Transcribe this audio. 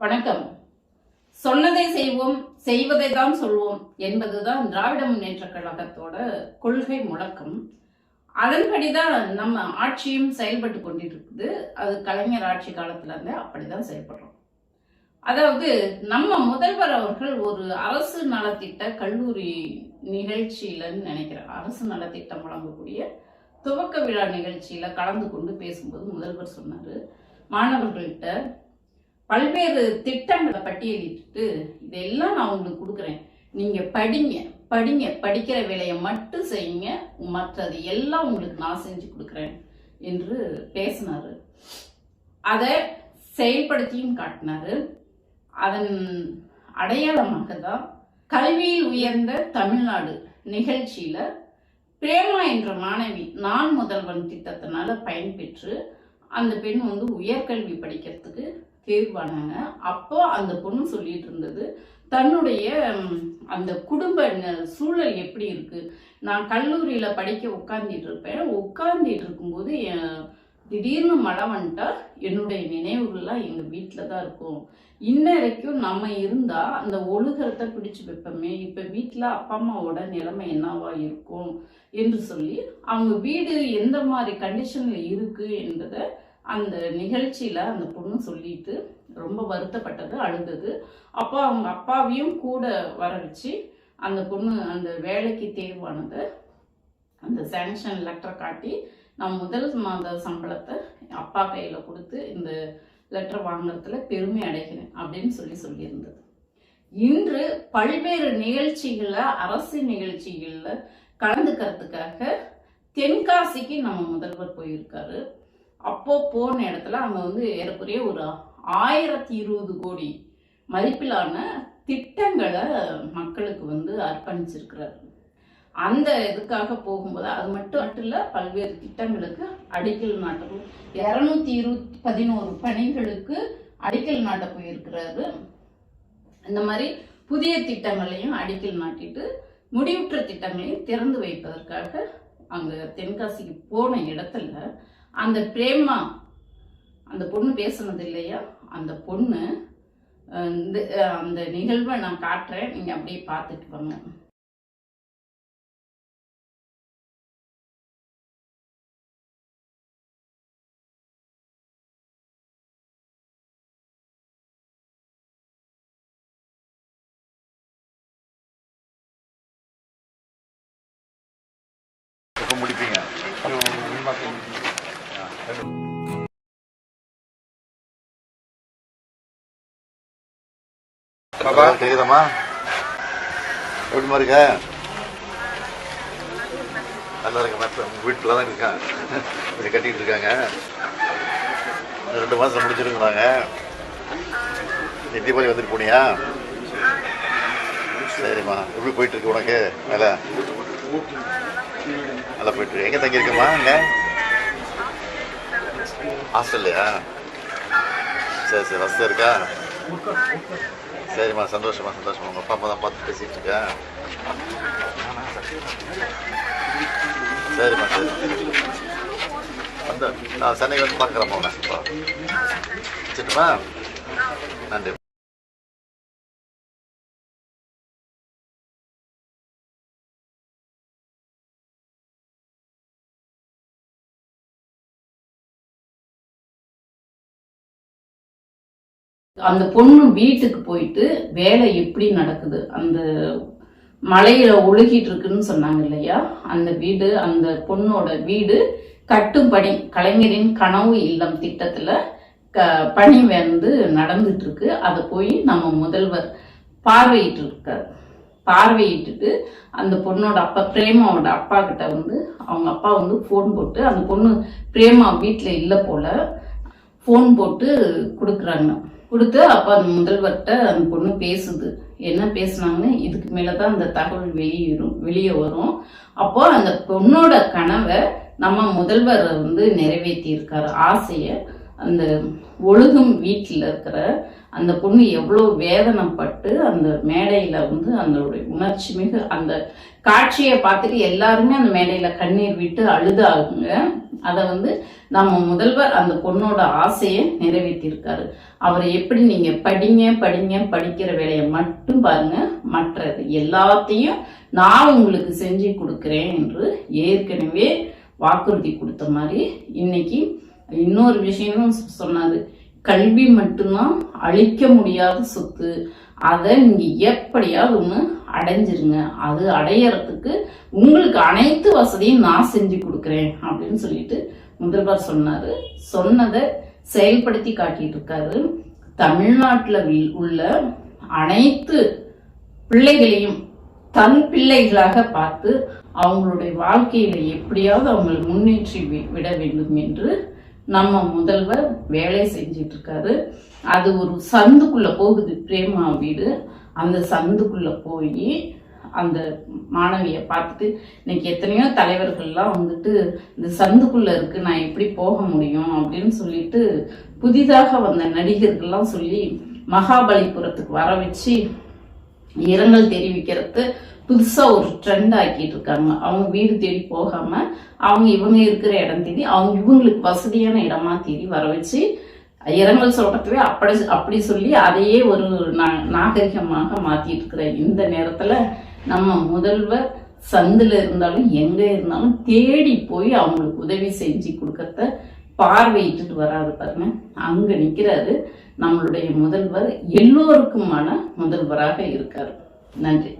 வணக்கம். சொன்னதை செய்வோம் செய்வதை தான் சொல்வோம் என்பதுதான் திராவிட முன்னேற்ற கழகத்தோட கொள்கை முழக்கம். அதன்படிதான் நம்ம ஆட்சியும் செயல்பட்டு கொண்டிருக்குது. அது கலைஞர் ஆட்சி காலத்துல இருந்து அப்படிதான் செயல்படுறோம். அதாவது நம்ம முதல்வர் அவர்கள் ஒரு அரசு நலத்திட்ட கல்லூரி நிகழ்ச்சியிலன்னு நினைக்கிறேன் அரசு நலத்திட்டம் வழங்கக்கூடிய துவக்க விழா நிகழ்ச்சியில கலந்து கொண்டு பேசும்போது முதல்வர் சொன்னாரு மாணவர்கள்ட்ட பல்வேறு திட்டங்களை பட்டியலிட்டு இதெல்லாம் நான் உங்களுக்கு கொடுக்குறேன். நீங்க படிங்க படிங்க படிக்கிற வேலையை மட்டும் செய்யுங்க. மற்றது எல்லாம் உங்களுக்கு நான் செஞ்சு கொடுக்குறேன் என்று பேசினாரு. அதை செயல்படுத்தியும் காட்டினாரு. அதன் அடையாளமாக தான் கல்வியில் உயர்ந்த தமிழ்நாடு நிகழ்ச்சியில பிரேமா என்ற மாணவி நான் முதல்வன் திட்டத்தினால பயன்பெற்று அந்த பெண் வந்து உயர்கல்வி படிக்கிறதுக்கு தேர்வானாங்க அப்போ அந்த பொண்ணு சொல்லிட்டு இருந்தது தன்னுடைய அந்த குடும்ப சூழல் எப்படி இருக்கு? நான் கல்லூரியில படிக்க உட்கார்ந்துட்டு இருப்பேன். உட்கார்ந்துட்டு இருக்கும்போது என் திடீர்னு மழை வந்துட்டா என்னுடைய நினைவுகள்லாம் எங்க வீட்டில் தான் இருக்கும். இன்ன வரைக்கும் நம்ம இருந்தா அந்த ஒழுகிறத பிடிச்சு வைப்போமே. இப்ப வீட்டில் அப்பா அம்மாவோட நிலைமை என்னவா இருக்கும்? என்று சொல்லி அவங்க வீடு எந்த மாதிரி கண்டிஷன்ல இருக்கு? என்பதை அந்த நிகழ்ச்சியில் அந்த பொண்ணு சொல்லிட்டு ரொம்ப வருத்தப்பட்டது அழுதது. அப்போ அவங்க அப்பாவையும் கூட வர வச்சு அந்த பொண்ணு அந்த வேலைக்கு தேர்வானதை. அந்த சேங்ஷன் லெட்டர் காட்டி நான் முதல் மாத சம்பளத்தை அப்பா கையில் கொடுத்து இந்த லெட்டர் வாங்குறதுல பெருமை அடைகிறேன் அப்படின்னு சொல்லி சொல்லியிருந்தது. இன்று பல்வேறு நிகழ்ச்சிகளில் அரசு நிகழ்ச்சிகளில் கலந்துக்கிறதுக்காக தென்காசிக்கு நம்ம முதல்வர் போயிருக்காரு. அப்போ போன இடத்துல அங்க வந்து ஏறக்குறைய ஒரு ஆயிரத்தி இருபது கோடி மதிப்பிலான திட்டங்களை மக்களுக்கு வந்து அர்ப்பணிச்சிருக்கிறாரு. அந்த இதுக்காக போகும்போது அது மட்டும் மட்டும் பல்வேறு திட்டங்களுக்கு அடிக்கல் நாட்டவும் இரநூத்தி இருபத்தி பதினோரு பணிகளுக்கு அடிக்கல் நாட்ட போயிருக்கிறாரு. இந்த மாதிரி புதிய திட்டங்களையும் அடிக்கல் நாட்டிட்டு முடிவுற்ற திட்டங்களையும் திறந்து வைப்பதற்காக அங்கே தென்காசிக்கு போன இடத்துல அந்த பிரேமா அந்த பொண்ணு பேசுனது இல்லையா? அந்த பொண்ணு இந்த அந்த நிகழ்வை நான் காட்டுறேன். நீங்க அப்படியே பார்த்துட்டு வாங்க. முடிப்பீங்க? பாபா. தெரியுதாம்மா எப்படிமா இருக்க? நல்லா இருக்க மேட்ல உங்க வீட்டில் தான் இருக்கான். இப்படி கட்டிட்டு இருக்காங்க. ரெண்டு மாதம் முடிச்சிருக்கிறாங்க நீ தீபாவளி வந்துட்டு போனியா? சரிம்மா. எப்படி போயிட்டு இருக்கு உனக்கு? வேலை நல்லா போயிட்டு எங்கே எங்க தங்கி அங்க? ஹாஸ்டல்லையா? சரி சரி வசதி இருக்கா? சரிம்மா சந்தோஷமா சந்தோஷமா உங்கள் அப்பா அம்மா தான் பார்த்து பேசிகிட்டு இருக்கேன் சரிம்மா சரி. வந்து நான் சென்னை வந்து பார்க்குறேம்மா உன்னை. இப்போ வச்சுட்டுமா? நன்றி. அந்த பொண்ணு வீட்டுக்கு போயிட்டு வேலை எப்படி நடக்குது? அந்த மலையில ஒழுகிட்டு இருக்குன்னு சொன்னாங்க இல்லையா? அந்த வீடு அந்த பொண்ணோட வீடு கட்டும் பணி கலைஞரின் கனவு இல்லம் திட்டத்துல க பணி வந்து நடந்துட்டு இருக்கு அதை போய் நம்ம முதல்வர் பார்வையிட்டு இருக்கார் பார்வையிட்டுட்டு அந்த பொண்ணோட அப்பா பிரேமாவோட அப்பா கிட்ட வந்து அவங்க அப்பா வந்து ஃபோன் போட்டு அந்த பொண்ணு பிரேமா வீட்டில் இல்லை போல ஃபோன் போட்டு கொடுக்குறாங்க. கொடுத்து அப்போ அந்த முதல்வர்கிட்ட அந்த பொண்ணு பேசுது. என்ன பேசுனாங்கன்னு இதுக்கு மேலே தான் அந்த தகவல் வெளியேறும் வெளியே வரும். அப்போ அந்த பொண்ணோட கனவை நம்ம முதல்வர் வந்து நிறைவேற்றியிருக்கார். ஆசையை அந்த ஒழுகும் வீட்டில் இருக்கிற அந்த பொண்ணு எவ்வளோ வேதனைப்பட்டு அந்த மேடையில் வந்து அதனுடைய உணர்ச்சி மிகு அந்த காட்சியை பார்த்துட்டு எல்லாருமே அந்த மேடையில் கண்ணீர் விட்டு அழுதாகுங்க அதை வந்து நம்ம முதல்வர் அந்த பொண்ணோட ஆசையை நிறைவேற்றியிருக்காரு. அவரை எப்படி நீங்கள் படிங்க படிங்க படிக்கிற வேலையை மட்டும் பாருங்க. மற்றது எல்லாத்தையும் நான் உங்களுக்கு செஞ்சு கொடுக்குறேன் என்று ஏற்கனவே வாக்குறுதி கொடுத்த மாதிரி இன்னைக்கு இன்னொரு விஷயமும் சொன்னாரு. கல்வி மட்டும்தான் அழிக்க முடியாத சொத்து. அதை நீங்க எப்படியாவது ஒன்று அடைஞ்சிருங்க. அது அடையறதுக்கு உங்களுக்கு அனைத்து வசதியும் நான் செஞ்சு கொடுக்குறேன் அப்படின்னு சொல்லிட்டு முதல்வர் சொன்னாரு. சொன்னதை செயல்படுத்தி காட்டிட்டு இருக்காரு. தமிழ்நாட்டில் உள்ள அனைத்து பிள்ளைகளையும் தன் பிள்ளைகளாக பார்த்து அவங்களுடைய வாழ்க்கையில எப்படியாவது அவங்களை முன்னேற்றி வி- விட வேண்டும் என்று நம்ம முதல்வர் வேலை செஞ்சிட்டு இருக்காரு அது ஒரு சந்துக்குள்ள போகுது பிரேமா வீடு. அந்த சந்துக்குள்ள போய் அந்த மாணவியை பார்த்துட்டு இன்னைக்கு எத்தனையோ தலைவர்கள்லாம் வந்துட்டு இந்த சந்துக்குள்ள இருக்கு நான் எப்படி போக முடியும்? அப்படின்னு சொல்லிட்டு புதிதாக வந்த நடிகர்கள்லாம் சொல்லி மகாபலிபுரத்துக்கு வர வச்சு இரங்கல் தெரிவிக்கிறது புதுசாக ஒரு ட்ரெண்ட் ஆக்கிட்டு இருக்காங்க. அவங்க வீடு தேடி போகாம அவங்க இவங்க இருக்கிற இடம் தேடி அவங்க இவங்களுக்கு வசதியான இடமா தேடி வர வச்சு இரங்கல் சொல்றதுவே அப்படி அப்படி சொல்லி அதையே ஒரு நா- நாகரிகமாக மாத்திட்டு இருக்கிற இந்த நேரத்துல நம்ம முதல்வர் சந்துல இருந்தாலும் எங்க இருந்தாலும் தேடி போய் அவங்களுக்கு உதவி செஞ்சு கொடுக்கறத பார்வையிட்டு வராது பாருங்க. அங்க நிக்கிறாரு நம்மளுடைய முதல்வர். எல்லோருக்குமான முதல்வராக இருக்காரு. நன்றி.